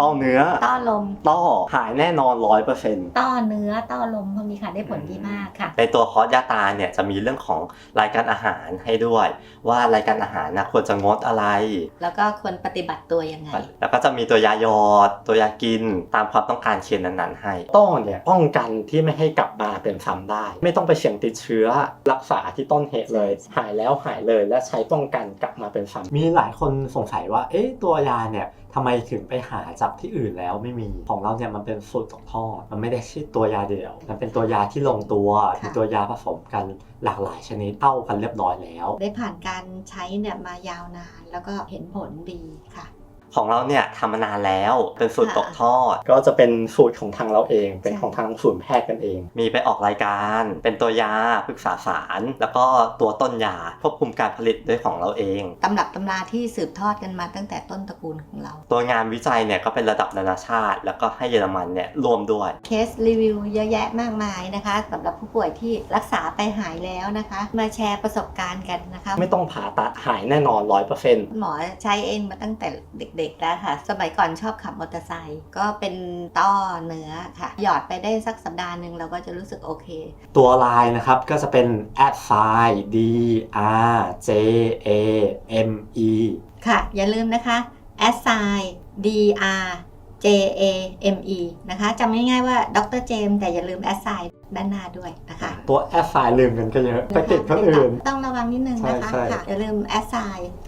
ต้อเนื้อ ต้อลม ต้อหายแน่นอนร้อยเปอร์เซ็นต์ต้อเนื้อต้อลมพวกนี้ค่ะได้ผลดีมากค่ะ ในตัวคอร์สยาตาเนี่ยจะมีเรื่องของรายการอาหารให้ด้วย ว่ารายการอาหารนะควรจะงดอะไร แล้วก็ควรปฏิบัติตัวยังไง แล้วก็จะมีตัวยาหยอด ตัวยากินตามความต้องการเคนนั้นๆให้ ต้อเนี่ยป้องกันที่ไม่ให้กลับมาเป็นซ้ำได้ ไม่ต้องไปเสี่ยงติดเชื้อ รักษาที่ต้นเหตุเลย หายแล้วหายเลยและใช้ป้องกันกลับมาเป็นซ้ำมีหลายคนสงสัยว่าเอ๊ะตัวยาเนี่ยทำไมถึงไปหาจากที่อื่นแล้วไม่มีของเราเนี่ยมันเป็นสูตรตกทอดมันไม่ได้ใช่ตัวยาเดียว มันเป็นตัวยาที่ลงตัวค่ะมีตัวยาผสมกันหลากหลายชนิดเท่ากันเรียบร้อยแล้ว ได้ผ่านการใช้เนี่ยมายาวนาน แล้วก็เห็นผลดีค่ะ ของเราเนี่ยทำมานานแล้วเป็นสูตรค่ะตกทอด ก็จะเป็นสูตรของทางเราเอง เป็นใช่ของทางศูนย์แพทย์กันเอง มีไปออกรายการ เป็นตัวยาปรึกษาสาร แล้วก็ตัวต้นยาควบคุมการผลิตด้วยของเราเองตำรับตำราที่สืบทอดกันมาตั้งแต่ต้นตระกูลของเรา ตัวงานวิจัยเนี่ยก็เป็นระดับนานาชาติ แล้วก็ให้เยอรมันเนี่ยรวมด้วยเคสรีวิวเยอะแยะมากมายนะคะสำหรับผู้ป่วยที่รักษาไปหายแล้วนะคะ มาแชร์ประสบการณ์กันนะคะ ไม่ต้องผ่าตัดหายแน่นอนร้อยเปอร์เซ็นต์หมอใช้เองมาตั้งแต่เด็กๆแล้วค่ะ สมัยก่อนชอบขับมอเตอร์ไซค์ก็เป็นต้อเนื้อค่ะ หยอดไปได้สักสัปดาห์หนึ่งเราก็จะรู้สึกโอเค ตัวลายนะครับก็จะเป็น a d s i d r j a m e ค่ะ อย่าลืมนะคะ assign d r j a m e นะคะจำง่ายๆว่าดรเจมแต่อย่าลืม assign ด้านหน้าด้วยนะคะ ตัว a d s i ลืมกันก็เยอะไปติดคนอื่น ต้องระวังนิดนึงนะคะใช่ใช่ค่ะอย่าลืม assign